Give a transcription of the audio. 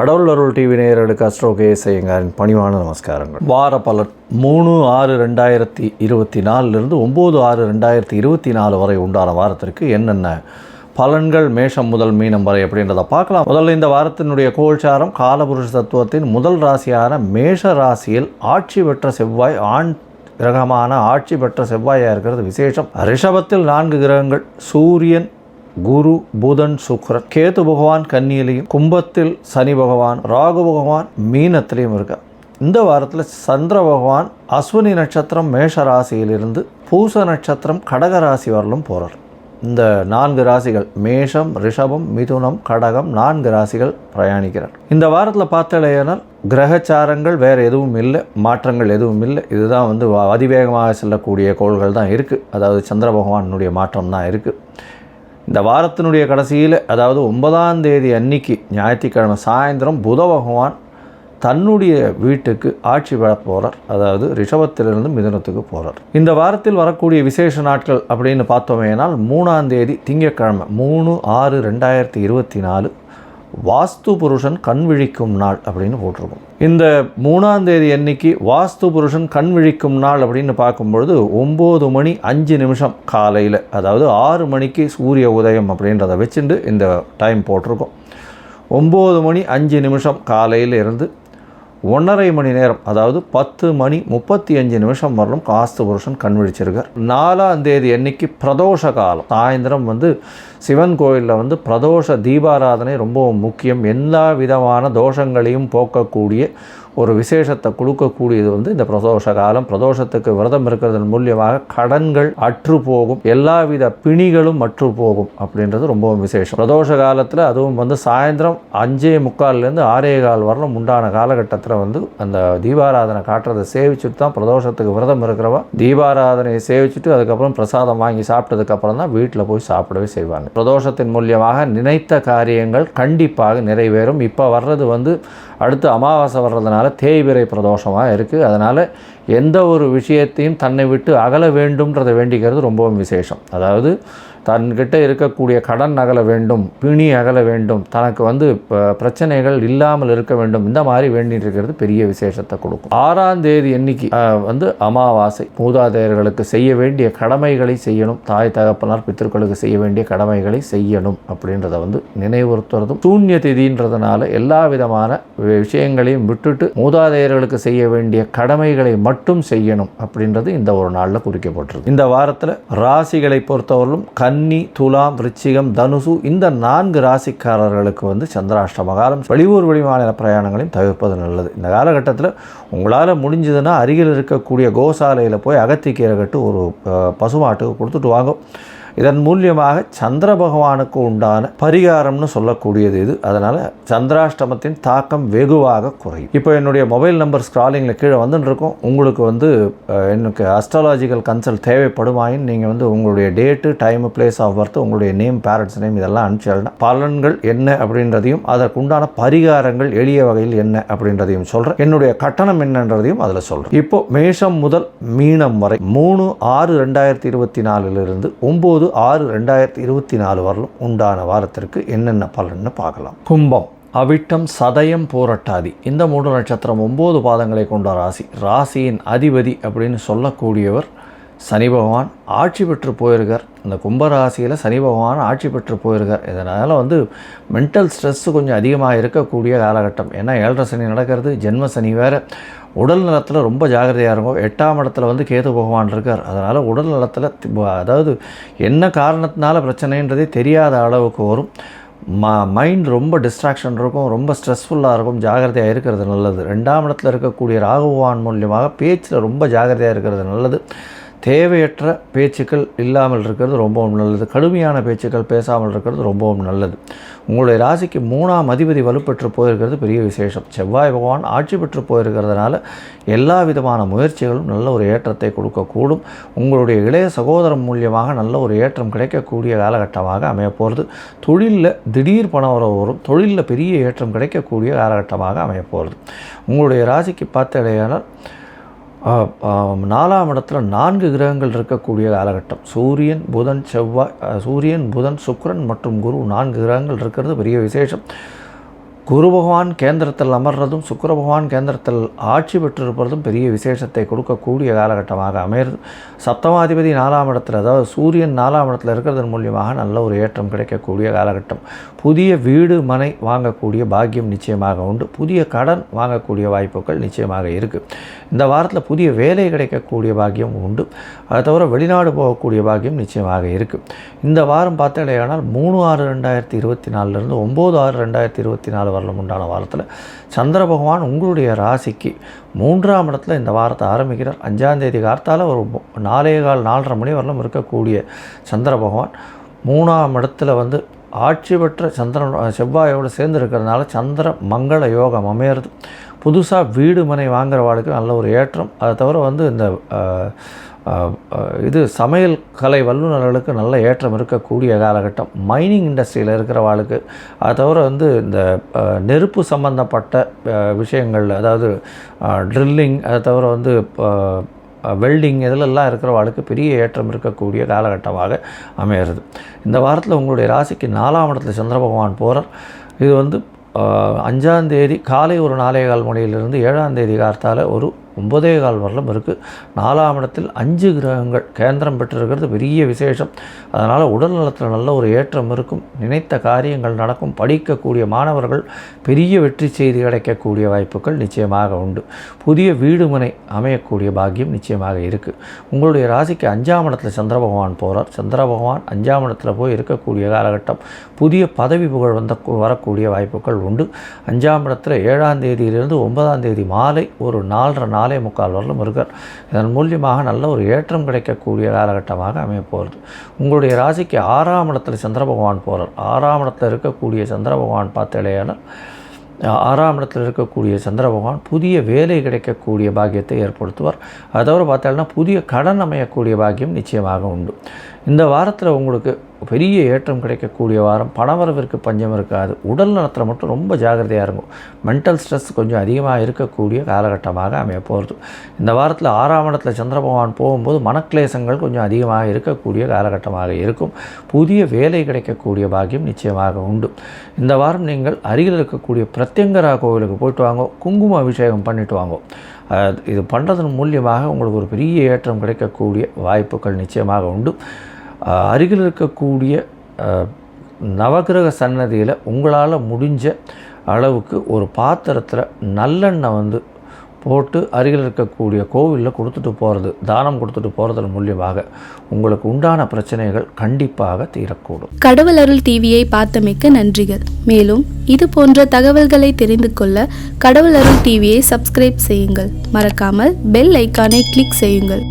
கடவுள் அருள் டிவி நேயர்களுக்கு அஸ்ட்ரோ கேஎஸ்ஐயங்காரின் பணிவான நமஸ்காரங்கள். வார பலன் மூணு ஆறு ரெண்டாயிரத்தி இருபத்தி நாலுலேருந்து ஒம்பது ஆறு ரெண்டாயிரத்தி இருபத்தி நாலு வரை உண்டான வாரத்திற்கு என்னென்ன பலன்கள் மேஷம் முதல் மீனம் வரை அப்படின்றத பார்க்கலாம். முதல்ல இந்த வாரத்தினுடைய கோல்சாரம் காலபுருஷ தத்துவத்தின் முதல் ராசியான மேஷ ராசியில் ஆட்சி பெற்ற செவ்வாய் ஆண் கிரகமான ஆட்சி பெற்ற செவ்வாயாக இருக்கிறது விசேஷம். ரிஷபத்தில் நான்கு கிரகங்கள் சூரியன் குரு புதன் சுக்ரன் கேது பகவான் கன்னியிலையும் கும்பத்தில் சனி பகவான் ராகு பகவான் மீனத்திலையும் இருக்கார் இந்த வாரத்தில் சந்திர பகவான் அஸ்வினி நட்சத்திரம் மேஷ ராசியிலிருந்து பூச நட்சத்திரம் கடக ராசி வரலும் போகிறார் இந்த நான்கு ராசிகள் மேஷம் ரிஷபம் மிதுனம் கடகம் நான்கு ராசிகள் பிரயாணிக்கிறார். இந்த வாரத்தில் பார்த்தாலேயானால் கிரகச்சாரங்கள் வேறு எதுவும் இல்லை மாற்றங்கள் எதுவும் இல்லை. இதுதான் வந்து அதிவேகமாக செல்லக்கூடிய கோள்கள் தான் இருக்குது அதாவது சந்திர பகவானுடைய மாற்றம் தான் இருக்குது இந்த வாரத்தினுடைய கடைசியில் அதாவது ஒன்பதாம் தேதி அன்னைக்கு ஞாயிற்றுக்கிழமை சாயந்தரம் புத பகவான் தன்னுடைய வீட்டுக்கு ஆட்சி பெற போகிறார் அதாவது ரிஷபத்திலிருந்து மிதனத்துக்கு போகிறார் இந்த வாரத்தில் வரக்கூடிய விசேஷ நாட்கள் அப்படின்னு பார்த்தோமேனால் மூணாம் தேதி திங்கக்கிழமை மூணு ஆறு ரெண்டாயிரத்தி இருபத்தி நாலு வாஸ்து புருஷன் கண் விழிக்கும் நாள் அப்படின்னு போட்டிருக்கோம். இந்த மூணாம் தேதி அன்னைக்கு வாஸ்து புருஷன் கண் விழிக்கும் நாள் அப்படின்னு பார்க்கும்பொழுது ஒம்பது மணி அஞ்சு நிமிஷம் காலையில் அதாவது ஆறு மணிக்கு சூரிய உதயம் அப்படின்றத வச்சுட்டு இந்த டைம் போட்டிருக்கோம். ஒம்பது மணி அஞ்சு நிமிஷம் காலையில் இருந்து ஒன்றரை மணி நேரம் அதாவது பத்து மணி முப்பத்தி அஞ்சு நிமிஷம் வரலும் காஸ்து புருஷன் கண் விழிச்சிருக்கார். நாலாம் தேதி அன்னைக்கு பிரதோஷ காலம். சாயந்தரம் வந்து சிவன் கோயிலில் வந்து பிரதோஷ தீபாராதனை ரொம்ப முக்கியம். எல்லா விதமான தோஷங்களையும் போக்கக்கூடிய ஒரு விசேஷத்தை கொடுக்கக்கூடியது வந்து இந்த பிரதோஷ காலம். பிரதோஷத்துக்கு விரதம் இருக்கிறதன் மூலியமாக கடன்கள் அற்று போகும். எல்லாவித பிணிகளும் அற்று போகும் அப்படின்றது ரொம்பவும் விசேஷம். பிரதோஷ காலத்தில் அதுவும் வந்து சாயந்தரம் அஞ்சே முக்கால்லேருந்து ஆறே கால் வரலும் உண்டான காலகட்டத்தில் வந்து அந்த தீபாராதனை காட்டுறதை சேவிச்சுட்டு தான் பிரதோஷத்துக்கு விரதம் இருக்கிறவா தீபாராதனையை சேவிச்சுட்டு அதுக்கப்புறம் பிரசாதம் வாங்கி சாப்பிட்டதுக்கப்புறம் தான் வீட்டில் போய் சாப்பிடவே செய்வாங்க. பிரதோஷத்தின் மூலியமாக நினைத்த காரியங்கள் கண்டிப்பாக நிறைவேறும். இப்போ வர்றது வந்து அடுத்து அமாவாசை வர்றதுனால தேய்பிறை பிரதோஷமாக இருக்குது அதனால் எந்த ஒரு விஷயத்தையும் தன்னை விட்டு அகல வேண்டும்ன்றதை வேண்டிக்கிறது ரொம்பவும் விசேஷம். அதாவது தன்கிட்ட இருக்கக்கூடிய கடன் அகல வேண்டும் பிணி அகல வேண்டும் தனக்கு வந்து ப- பிரச்சனைகள் இல்லாமல் இருக்க வேண்டும் இந்த மாதிரி வேண்டிட்டு இருக்கிறது பெரிய விசேஷத்தை கொடுக்கும். ஆறாம் தேதி எண்ணிக்கை வந்து அமாவாசை. மூதாதையர்களுக்கு செய்ய வேண்டிய கடமைகளை செய்யணும். தாய் தகப்பனார் பித்தர்களுக்கு செய்ய வேண்டிய கடமைகளை செய்யணும் அப்படின்றத வந்து நினைவுறுத்துறதும் சூன்ய திதின்றதுனால எல்லா விதமான வி- விஷயங்களையும் விட்டுட்டு மூதாதையர்களுக்கு செய்ய வேண்டிய கடமைகளை மட்டும் செய்யணும் அப்படின்றது இந்த ஒரு நாளில் குறிக்கப்பட்டிருக்கு. இந்த வாரத்தில் ராசிகளை பொறுத்தவரையிலும் கன்னி துலாம் விருச்சிகம் தனுசு இந்த நான்கு ராசிக்காரர்களுக்கு வந்து சந்திராஷ்டம காலம். வெளியூர் வெளிமாநில பிரயாணங்களையும் தவிர்ப்பது நல்லது. இந்த காலகட்டத்தில் உங்களால் முடிஞ்சதுன்னா அருகில் இருக்கக்கூடிய கோசாலையில் போய் அகத்திக்கீரை கட்டு ஒரு பசுமாட்டுக்கு கொடுத்துட்டு வாங்க. இதன் மூலியமாக சந்திர பகவானுக்கு உண்டான பரிகாரம்னு சொல்லக்கூடியது இது. அதனால் சந்திராஷ்டமத்தின் தாக்கம் வெகுவாக குறையும். இப்போ என்னுடைய மொபைல் நம்பர் ஸ்க்ராலிங்கில் கீழே வந்துட்டு உங்களுக்கு வந்து எனக்கு அஸ்ட்ராலாஜிக்கல் கன்சல்ட் தேவைப்படுமாயின் நீங்கள் வந்து உங்களுடைய date time place of birth உங்களுடைய நேம் பேரண்ட்ஸ் நேம் இதெல்லாம் அனுப்பிச்சிடலாம் பலன்கள் என்ன அப்படின்றதையும் அதற்குண்டான பரிகாரங்கள் எளிய வகையில் என்ன அப்படின்றதையும் சொல்கிறேன் என்னுடைய கட்டணம் என்னன்றதையும் அதில் சொல்கிறேன் இப்போ மேஷம் முதல் மீனம் வரை மூணு ஆறு ரெண்டாயிரத்தி இருபத்தி நாலுலேருந்து ஒம்பது ஆறு ரெண்டாயிரத்தி இருபத்தி நாலு வரலும் உண்டான வாரத்திற்கு என்னென்ன பலன்னு பார்க்கலாம். கும்பம். அவிட்டம் சதயம் போரட்டாதி. இந்த மூன்று நட்சத்திரம் ஒம்பது பாதங்களை கொண்ட ராசி. ராசியின் அதிபதி அப்படின்னு சொல்லக்கூடியவர் சனி பகவான் ஆட்சி பெற்று போயிருக்கார். இந்த கும்பராசியில் சனி பகவான் ஆட்சி பெற்று போயிருக்கார். இதனால் வந்து மென்டல் ஸ்ட்ரெஸ்ஸு கொஞ்சம் அதிகமாக இருக்கக்கூடிய காலகட்டம். ஏன்னா ஏழரை சனி நடக்கிறது ஜென்ம சனி வேறு. உடல் நலத்தில் ரொம்ப ஜாகிரதையாக இருக்கும். எட்டாம் இடத்துல வந்து கேது பகவான் இருக்கார். அதனால் உடல் நலத்தில் அதாவது என்ன காரணத்தினால பிரச்சனைன்றதே தெரியாத அளவுக்கு வரும். ம மைண்ட் ரொம்ப டிஸ்ட்ராக்ஷன் இருக்கும். ரொம்ப ஸ்ட்ரெஸ்ஃபுல்லாக இருக்கும். ஜாகிரதையாக இருக்கிறது நல்லது. ரெண்டாம் இடத்துல இருக்கக்கூடிய ராகுவான் மூலியமாக பேச்சில் ரொம்ப ஜாகிரதையாக இருக்கிறது நல்லது. தேவையற்ற பேச்சுக்கள் இல்லாமல் இருக்கிறது ரொம்பவும் நல்லது. கடுமையான பேச்சுக்கள் பேசாமல் இருக்கிறது ரொம்பவும் நல்லது. உங்களுடைய ராசிக்கு மூணாம் அதிபதி வலுப்பெற்று போயிருக்கிறது பெரிய விசேஷம். செவ்வாய் பகவான் ஆட்சி பெற்று போயிருக்கிறதுனால எல்லா விதமான முயற்சிகளும் நல்ல ஒரு ஏற்றத்தை கொடுக்கக்கூடும். உங்களுடைய இளைய சகோதரம் மூலியமாக நல்ல ஒரு ஏற்றம் கிடைக்கக்கூடிய காலகட்டமாக அமையப்போகிறது தொழிலில் திடீர் பண வரும். தொழிலில் பெரிய ஏற்றம் கிடைக்கக்கூடிய காலகட்டமாக அமையப்போகிறது உங்களுடைய ராசிக்கு பார்த்தடையானால் ஆ, நாலாம் இடத்துல நான்கு கிரகங்கள் இருக்கக்கூடிய காலகட்டம். சூரியன் புதன் செவ்வாய் சூரியன் புதன் சுக்ரன் மற்றும் குரு. நான்கு கிரகங்கள் இருக்கிறது. பெரிய விசேஷம். குரு பகவான் கேந்திரத்தில் அமர்றதும் சுக்கர பகவான் கேந்திரத்தில் ஆட்சி பெற்றிருப்பதும் பெரிய விசேஷத்தை கொடுக்கக்கூடிய காலகட்டமாக அமையிறது சப்தமாதிபதி நாலாம் இடத்துல அதாவது சூரியன் நாலாம் இடத்துல இருக்கிறதன் மூலியமாக நல்ல ஒரு ஏற்றம் கிடைக்கக்கூடிய காலகட்டம். புதிய வீடு மனை வாங்கக்கூடிய பாக்கியம் நிச்சயமாக உண்டு. புதிய கடன் வாங்கக்கூடிய வாய்ப்புகள் நிச்சயமாக இருக்குது இந்த வாரத்தில் புதிய வேலை கிடைக்கக்கூடிய பாக்கியம் உண்டு. அதை தவிர வெளிநாடு போகக்கூடிய பாக்கியம் நிச்சயமாக இருக்குது இந்த வாரம் பார்த்தீங்கன்னா மூணு ஆறு ரெண்டாயிரத்தி இருபத்தி நாலுலேருந்து ஒம்பது ஆறு ரெண்டாயிரத்தி இருபத்தி நாலு வரலும் உண்டான வாரத்தில் சந்திர பகவான் உங்களுடைய ராசிக்கு மூன்றாம் இடத்துல இந்த வாரத்தை ஆரம்பிக்கிறார். அஞ்சாம் தேதி கார்த்தால் ஒரு நாலே கால் நாலரை மணி வரலும் இருக்கக்கூடிய சந்திர பகவான் மூணாம் இடத்துல வந்து ஆட்சி பெற்ற சந்திரன் செவ்வாயோடு சேர்ந்து இருக்கிறதுனால சந்திர மங்கள யோகம் அமையிறது. புதுசாக வீடு மனை வாங்குறவாளுக்கு நல்ல ஒரு ஏற்றம். அதை தவிர வந்து இந்த இது சமையல் கலை வல்லுநர்களுக்கு நல்ல ஏற்றம் இருக்கக்கூடிய காலகட்டம். மைனிங் இண்டஸ்ட்ரியில் இருக்கிறவாளுக்கு அதை தவிர வந்து இந்த நெருப்பு சம்பந்தப்பட்ட விஷயங்கள் அதாவது ட்ரில்லிங் அதை தவிர வந்து வெல்டிங் இதிலெல்லாம் இருக்கிறவாளுக்கு பெரிய ஏற்றம் இருக்கக்கூடிய காலகட்டமாக அமையிறது இந்த வாரத்தில் உங்களுடைய ராசிக்கு நாலாம் இடத்துல சந்திர பகவான் போகிறார் இது வந்து அஞ்சாந்தேதி காலை ஒரு நாலே கால் மணியிலிருந்து ஏழாந்தேதி கார்த்தால ஒரு ஒன்பதே கால் வரலும் இருக்குது நாலாம் இடத்தில் அஞ்சு கிரகங்கள் கேந்திரம் பெற்றிருக்கிறது. பெரிய விசேஷம். அதனால் உடல் நலத்தில் நல்ல ஒரு ஏற்றம் இருக்கும். நினைத்த காரியங்கள் நடக்கும். படிக்கக்கூடிய மாணவர்கள் பெரிய வெற்றி செய்தி கிடைக்கக்கூடிய வாய்ப்புகள் நிச்சயமாக உண்டு. புதிய வீடு மனை அமையக்கூடிய பாக்கியம் நிச்சயமாக இருக்குது உங்களுடைய ராசிக்கு அஞ்சாம் இடத்துல சந்திர பகவான் போகிறார் சந்திர பகவான் அஞ்சாம் இடத்துல போய் இருக்கக்கூடிய காலகட்டம் புதிய பதவி புகழ் வந்த வரக்கூடிய வாய்ப்புகள் உண்டு. அஞ்சாம் இடத்துல ஏழாம் தேதியிலிருந்து ஒன்பதாம் தேதி மாலை ஒரு நாலரை நாலு முக்கால் வரலும் இருக்கார் இதன் மூலியமாக நல்ல ஒரு ஏற்றம் கிடைக்கக்கூடிய காலகட்டமாக அமையப்போகிறது. உங்களுடைய ராசிக்கு ஆறாம் இடத்துல சந்திர பகவான் போகிறார் ஆறாம் இடத்துல இருக்கக்கூடிய சந்திர பகவான் பார்த்தேலையான ஆறாம் இடத்தில் இருக்கக்கூடிய சந்திர பகவான் புதிய வேலை கிடைக்கக்கூடிய பாக்கியத்தை ஏற்படுத்துவார். அதோடு தவிர புதிய கடன் அமையக்கூடிய பாக்கியம் நிச்சயமாக உண்டு. இந்த வாரத்தில் உங்களுக்கு பெரிய ஏற்றம் கிடைக்கக்கூடிய வாரம் பணவரவிற்கு பஞ்சம் இருக்காது. உடல் நலத்தில் மட்டும் ரொம்ப ஜாகிரதையாக இருக்கும் மென்டல் ஸ்ட்ரெஸ் கொஞ்சம் அதிகமாக இருக்கக்கூடிய காலகட்டமாக அமைய போகிறது இந்த வாரத்தில் ஆறாம் இடத்துல சந்திர பகவான் போகும்போது மனக்லேசங்கள் கொஞ்சம் அதிகமாக இருக்கக்கூடிய காலகட்டமாக இருக்கும். புதிய வேலை கிடைக்கக்கூடிய பாக்கியம் நிச்சயமாக உண்டு. இந்த வாரம் நீங்கள் அருகில் இருக்கக்கூடிய பிரத்யங்கரா கோவிலுக்கு போயிட்டு வாங்க. குங்கும அபிஷேகம் பண்ணிட்டு வாங்க. இது பண்ணுறதன் மூலியமாக உங்களுக்கு ஒரு பெரிய ஏற்றம் கிடைக்கக்கூடிய வாய்ப்புகள் நிச்சயமாக உண்டு. அருகில் இருக்கக்கூடிய நவகிரக நவக்கிரக சன்னதியில் உங்களால் முடிஞ்ச அளவுக்கு ஒரு பாத்திரத்தில் நல்லெண்ணெய் வந்து போட்டு அருகில் இருக்கக்கூடிய கோவிலில் கொடுத்துட்டு போகிறது தானம் கொடுத்துட்டு போகிறதன் மூலியமாக உங்களுக்கு உண்டான பிரச்சனைகள் கண்டிப்பாக தீரக்கூடும். கடவுள் அருள் டிவியை பார்த்தமைக்க நன்றிகள். மேலும் இது போன்ற தகவல்களை தெரிந்து கொள்ள கடவுள் அருள் டிவியை சப்ஸ்கிரைப் செய்யுங்கள். மறக்காமல் பெல் ஐக்கானை கிளிக் செய்யுங்கள்.